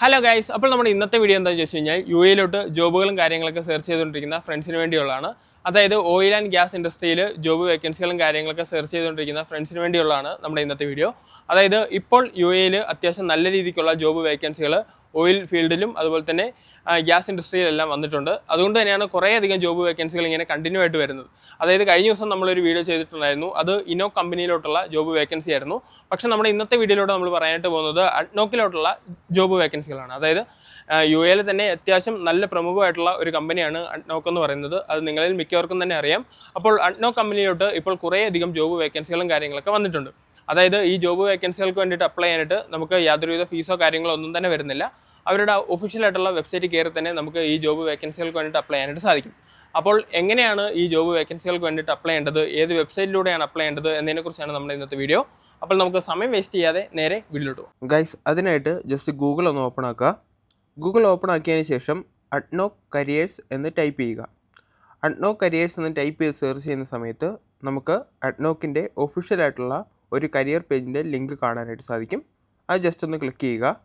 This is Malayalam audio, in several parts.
ഹലോ ഗൈസ് അപ്പോൾ നമ്മുടെ ഇന്നത്തെ വീഡിയോ എന്താണെന്ന് ചോദിച്ചു കഴിഞ്ഞാൽ യു എയിലോട്ട് ജോബുകളും കാര്യങ്ങളൊക്കെ സെർച്ച് ചെയ്തുകൊണ്ടിരിക്കുന്ന ഫ്രണ്ട്സിന് വേണ്ടിയുള്ളതാണ്. അതായത് ഓയിൽ ആൻഡ് ഗ്യാസ് ഇൻഡസ്ട്രിയിൽ ജോബ് വേക്കൻസികളും കാര്യങ്ങളൊക്കെ സെർച്ച് ചെയ്തുകൊണ്ടിരിക്കുന്ന ഫ്രണ്ട്സിന് വേണ്ടിയുള്ളതാണ് നമ്മുടെ ഇന്നത്തെ വീഡിയോ അതായത് ഇപ്പോൾ യു എയിൽ അത്യാവശ്യം നല്ല രീതിക്കുള്ള ജോബ് വേക്കൻസികൾ ഓയിൽ ഫീൽഡിലും അതുപോലെ തന്നെ ഗ്യാസ് ഇൻഡസ്ട്രിയിലെല്ലാം വന്നിട്ടുണ്ട്. അതുകൊണ്ട് തന്നെയാണ് കുറേയധികം ജോബ് വേക്കൻസികൾ ഇങ്ങനെ കണ്ടിന്യൂ ആയിട്ട് വരുന്നത്. അതായത് കഴിഞ്ഞ ദിവസം നമ്മളൊരു വീഡിയോ ചെയ്തിട്ടുണ്ടായിരുന്നു. അത് ഇനോ കമ്പനിയിലോട്ടുള്ള ജോബ് വേക്കൻസി ആയിരുന്നു. പക്ഷേ നമ്മുടെ ഇന്നത്തെ വീഡിയോയിലൂടെ നമ്മൾ പറയാനായിട്ട് പോകുന്നത് അഡ്നോക്കിലോട്ടുള്ള ജോബ് വേക്കൻസികളാണ് അതായത് യു എയിൽ തന്നെ അത്യാവശ്യം നല്ല പ്രമുഖമായിട്ടുള്ള ഒരു കമ്പനിയാണ് അഡ്നോക്ക് എന്ന് പറയുന്നത്. അത് നിങ്ങളിൽ മിക്കവർക്കും തന്നെ അറിയാം. അപ്പോൾ അഡ്നോക്ക് കമ്പനിയിലോട്ട് ഇപ്പോൾ കുറേയധികം ജോബ് വേക്കൻസികളും കാര്യങ്ങളൊക്കെ വന്നിട്ടുണ്ട്. അതായത് ഈ ജോബ് വേക്കൻസികൾക്ക് വേണ്ടിയിട്ട് അപ്ലൈ ചെയ്യാനായിട്ട് നമുക്ക് യാതൊരുവിധ ഫീസോ കാര്യങ്ങളോ ഒന്നും തന്നെ വരുന്നില്ല. അവരുടെ ഒഫീഷ്യൽ ആയിട്ടുള്ള വെബ്സൈറ്റ് കയറി തന്നെ നമുക്ക് ഈ ജോബ് വേക്കൻസികൾക്ക് വേണ്ടിയിട്ട് അപ്ലൈ ചെയ്യാനായിട്ട് സാധിക്കും. അപ്പോൾ എങ്ങനെയാണ് ഈ ജോബ് വേക്കൻസികൾക്ക് വേണ്ടിയിട്ട് അപ്ലൈ ചെയ്യേണ്ടത്? ഏത് വെബ്സൈറ്റിലൂടെയാണ് അപ്ലൈ ചെയ്യേണ്ടത്? എന്നതിനെക്കുറിച്ചാണ് നമ്മുടെ ഇന്നത്തെ വീഡിയോ അപ്പോൾ നമുക്ക് സമയം വേസ്റ്റ് ചെയ്യാതെ നേരെ വീട്ടിലോട്ട് പോകും. ഗൈസ് അതിനായിട്ട് ജസ്റ്റ് ഗൂഗിൾ ഒന്ന് ഓപ്പൺ ആക്കുക. ഗൂഗിൾ ഓപ്പൺ ആക്കിയതിന് ശേഷം അഡ്നോ കരിയേഴ്സ് എന്ന് ടൈപ്പ് ചെയ്യുക. അഡ്നോ കരിയേഴ്സ് എന്ന് ടൈപ്പ് ചെയ്ത് സെർച്ച് ചെയ്യുന്ന സമയത്ത് നമുക്ക് അഡ്നോക്കിന്റെ ഒഫീഷ്യലായിട്ടുള്ള ഒരു കരിയർ പേജിന്റെ ലിങ്ക് കാണാനായിട്ട് സാധിക്കും. അത് ജസ്റ്റ് ഒന്ന് ക്ലിക്ക് ചെയ്യുക.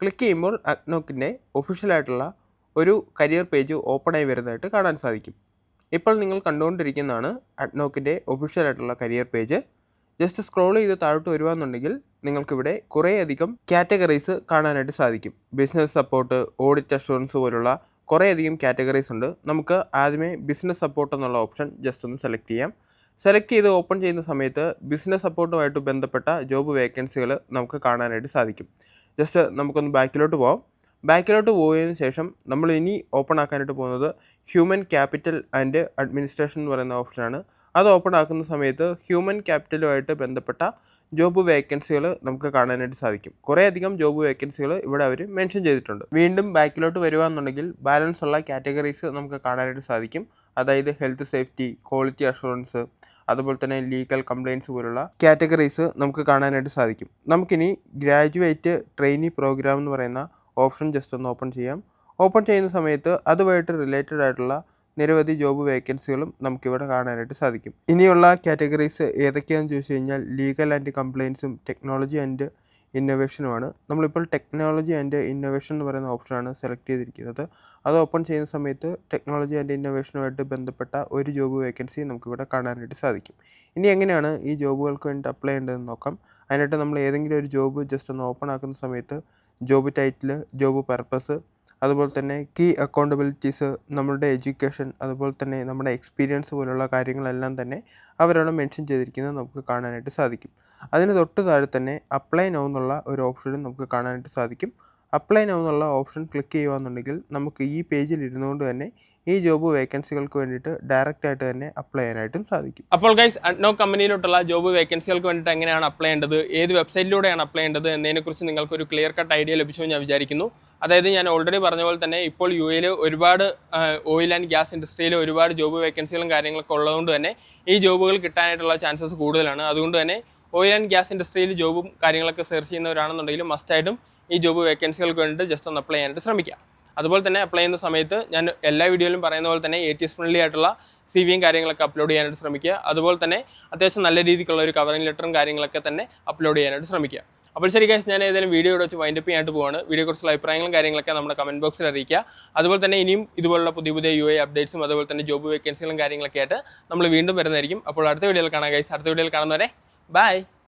ക്ലിക്ക് ചെയ്യുമ്പോൾ അഗ്നോക്കിന്റെ ഒഫീഷ്യലായിട്ടുള്ള ഒരു കരിയർ പേജ് ഓപ്പണായി വരുന്നതായിട്ട് കാണാൻ സാധിക്കും. ഇപ്പോൾ നിങ്ങൾ കണ്ടുകൊണ്ടിരിക്കുന്നതാണ് അഡ്നോക്കിന്റെ ഒഫീഷ്യലായിട്ടുള്ള കരിയർ പേജ്. ജസ്റ്റ് സ്ക്രോൾ ചെയ്ത് താഴോട്ട് വരുവാന്നുണ്ടെങ്കിൽ നിങ്ങൾക്കിവിടെ കുറേയധികം കാറ്റഗറീസ് കാണാനായിട്ട് സാധിക്കും. ബിസിനസ് സപ്പോർട്ട് ഓഡിറ്റ് അഷുറൻസ് പോലുള്ള കുറേയധികം കാറ്റഗറീസ് ഉണ്ട്. നമുക്ക് ആദ്യമേ ബിസിനസ് സപ്പോർട്ട് എന്നുള്ള ഓപ്ഷൻ ജസ്റ്റ് ഒന്ന് സെലക്ട് ചെയ്യാം. സെലക്ട് ചെയ്ത് ഓപ്പൺ ചെയ്യുന്ന സമയത്ത് ബിസിനസ് സപ്പോർട്ടുമായിട്ട് ബന്ധപ്പെട്ട ജോബ് വേക്കൻസികൾ നമുക്ക് കാണാനായിട്ട് സാധിക്കും. ജസ്റ്റ് നമുക്കൊന്ന് ബാക്കിലോട്ട് പോകാം ബാക്കിലോട്ട് പോയതിന് ശേഷം നമ്മൾ ഇനി ഓപ്പൺ ആക്കാനായിട്ട് പോകുന്നത് ഹ്യൂമൻ ക്യാപിറ്റൽ ആൻഡ് അഡ്മിനിസ്ട്രേഷൻ എന്ന് പറയുന്ന ഓപ്ഷനാണ് അത് ഓപ്പൺ ആക്കുന്ന സമയത്ത് ഹ്യൂമൻ ക്യാപിറ്റലുമായിട്ട് ബന്ധപ്പെട്ട ജോബ് വേക്കൻസികൾ നമുക്ക് കാണാനായിട്ട് സാധിക്കും. കുറേയധികം ജോബ് വേക്കൻസികൾ ഇവിടെ അവർ മെൻഷൻ ചെയ്തിട്ടുണ്ട്. വീണ്ടും ബാക്കിലോട്ട് വരുവാന്നുണ്ടെങ്കിൽ ബാലൻസ് ഉള്ള കാറ്റഗറീസ് നമുക്ക് കാണാനായിട്ട് സാധിക്കും. അതായത് ഹെൽത്ത് സേഫ്റ്റി ക്വാളിറ്റി അഷുറൻസ് അതുപോലെ തന്നെ ലീഗൽ കംപ്ലയിൻസ് പോലുള്ള കാറ്റഗറീസ് നമുക്ക് കാണാനായിട്ട് സാധിക്കും. നമുക്കിനി ഗ്രാജുവേറ്റ് ട്രെയിനി പ്രോഗ്രാം എന്ന് പറയുന്ന ഓപ്ഷൻ ജസ്റ്റ് ഒന്ന് ഓപ്പൺ ചെയ്യാം. ഓപ്പൺ ചെയ്യുന്ന സമയത്ത് അതുമായിട്ട് റിലേറ്റഡ് ആയിട്ടുള്ള നിരവധി ജോബ് വേക്കൻസികളും നമുക്കിവിടെ കാണാനായിട്ട് സാധിക്കും. ഇനിയുള്ള കാറ്റഗറീസ് ഏതൊക്കെയാണെന്ന് ചോദിച്ചു കഴിഞ്ഞാൽ ലീഗൽ ആൻഡ് കംപ്ലയിൻസും ടെക്നോളജി ആൻഡ് ഇന്നോവേഷനുമാണ് നമ്മളിപ്പോൾ ടെക്നോളജി ആൻഡ് ഇന്നോവേഷൻ എന്ന് പറയുന്ന ഓപ്ഷനാണ് സെലക്ട് ചെയ്തിരിക്കുന്നത്. അത് ഓപ്പൺ ചെയ്യുന്ന സമയത്ത് ടെക്നോളജി ആൻഡ് ഇന്നോവേഷനുമായിട്ട് ബന്ധപ്പെട്ട ഒരു ജോബ് വേക്കൻസി നമുക്കിവിടെ കാണാനായിട്ട് സാധിക്കും. ഇനി എങ്ങനെയാണ് ഈ ജോബുകൾക്ക് വേണ്ടി അപ്ലൈ ചെയ്യേണ്ടതെന്ന് നോക്കാം. അതിനായിട്ട് നമ്മൾ ഏതെങ്കിലും ഒരു ജോബ് ജസ്റ്റ് ഒന്ന് ഓപ്പൺ ആക്കുന്ന സമയത്ത് ജോബ് ടൈറ്റിൽ ജോബ് പർപ്പസ് അതുപോലെ തന്നെ കീ അക്കൗണ്ടബിലിറ്റീസ് നമ്മളുടെ എഡ്യൂക്കേഷൻ അതുപോലെ തന്നെ നമ്മുടെ എക്സ്പീരിയൻസ് പോലുള്ള കാര്യങ്ങളെല്ലാം തന്നെ അവരവിടെ മെൻഷൻ ചെയ്തിരിക്കുന്നത് നമുക്ക് കാണാനായിട്ട് സാധിക്കും. അതിന് തൊട്ട് താഴെ തന്നെ അപ്ലൈ നൗ എന്നുള്ള ഒരു ഓപ്ഷനും നമുക്ക് കാണാനായിട്ട് സാധിക്കും. അപ്ലൈ നൗ എന്നുള്ള ഓപ്ഷൻ ക്ലിക്ക് ചെയ്യുകയാണെന്നുണ്ടെങ്കിൽ നമുക്ക് ഈ പേജിൽ ഇരുന്നുകൊണ്ട് തന്നെ ഈ ജോബ് വേക്കൻസികൾക്ക് വേണ്ടിയിട്ട് ഡയറക്റ്റ് ആയിട്ട് തന്നെ അപ്ലൈ ചെയ്യാനായിട്ടും സാധിക്കും. അപ്പോൾ ഗൈസ് അഡ്നോ കമ്പനിയിലോട്ടുള്ള ജോബ് വേക്കൻസികൾക്ക് വേണ്ടിയിട്ട് എങ്ങനെയാണ് അപ്ലൈ ചെയ്യേണ്ടത്? ഏത് വെബ്സൈറ്റിലൂടെയാണ് അപ്ലൈ ചെയ്യേണ്ടത്? എന്നതിനെക്കുറിച്ച് നിങ്ങൾക്ക് ഒരു ക്ലിയർ കട്ട് ഐഡിയ ലഭിച്ചു ഞാൻ വിചാരിക്കുന്നു. അതായത് ഞാൻ ഓൾറെഡി പറഞ്ഞ പോലെ തന്നെ ഇപ്പോൾ യു എയിൽ ഒരുപാട് ഓയിൽ ആൻഡ് ഗ്യാസ് ഇൻഡസ്ട്രിയിൽ ഒരുപാട് ജോബ് വേക്കൻസികളും കാര്യങ്ങളൊക്കെ ഉള്ളതുകൊണ്ട് തന്നെ ഈ ജോബുകൾ കിട്ടാനായിട്ടുള്ള ചാൻസസ് കൂടുതലാണ്. അതുകൊണ്ട് തന്നെ ഓയിൽ ആൻഡ് ഗ്യാസ് ഇൻഡസ്ട്രിയിൽ ജോബും കാര്യങ്ങളൊക്കെ സെർച്ച് ചെയ്യുന്നവരാണെന്നുണ്ടെങ്കിൽ മസ്റ്റായിട്ടും ഈ ജോബ് വേക്കൻസികൾക്ക് വേണ്ടിയിട്ട് ജസ്റ്റ് ഒന്ന് അപ്ലൈ ചെയ്യാനായിട്ട് ശ്രമിക്കുക. അതുപോലെ തന്നെ അപ്ലൈ ചെയ്യുന്ന സമയത്ത് ഞാൻ എല്ലാ വീഡിയോയിലും പറയുന്ന പോലെ തന്നെ എ ടി എസ് ഫ്രണ്ട്ലി ആയിട്ടുള്ള സി വിയും കാര്യങ്ങളൊക്കെ അപ്ലോഡ് ചെയ്യാനായിട്ട് ശ്രമിക്കുക. അതുപോലെ തന്നെ അത്യാവശ്യം നല്ല രീതിക്കുള്ള ഒരു കവറിംഗ് ലെറ്ററും കാര്യങ്ങളൊക്കെ തന്നെ അപ്ലോഡ് ചെയ്യാനായിട്ട് ശ്രമിക്കുക. അപ്പോൾ ശരി കാശ് ഞാൻ ഏതെങ്കിലും വീഡിയോ വെച്ച് വൈൻഡപ്പ് ചെയ്യാനായിട്ട് പോവാണ്. വീഡിയോക്കുറിച്ചുള്ള അഭിപ്രായങ്ങളും കാര്യങ്ങളൊക്കെ നമ്മുടെ കമന്റ് ബോക്സിൽ അറിയിക്കുക. അതുപോലെ തന്നെ ഇനിയും ഇതുപോലുള്ള പുതിയ പുതിയ യു ഐ അപ്ഡേറ്റ്സും അതുപോലെ തന്നെ ജോബ് വേക്കൻസികളും കാര്യങ്ങളൊക്കെ ആയിട്ട് നമ്മൾ വീണ്ടും വരുന്നതായിരിക്കും. അപ്പോൾ അടുത്ത വീഡിയോയിൽ കാണാം ഗൈസ് അടുത്ത വീഡിയോയിൽ കാണുന്നവരെ Bye!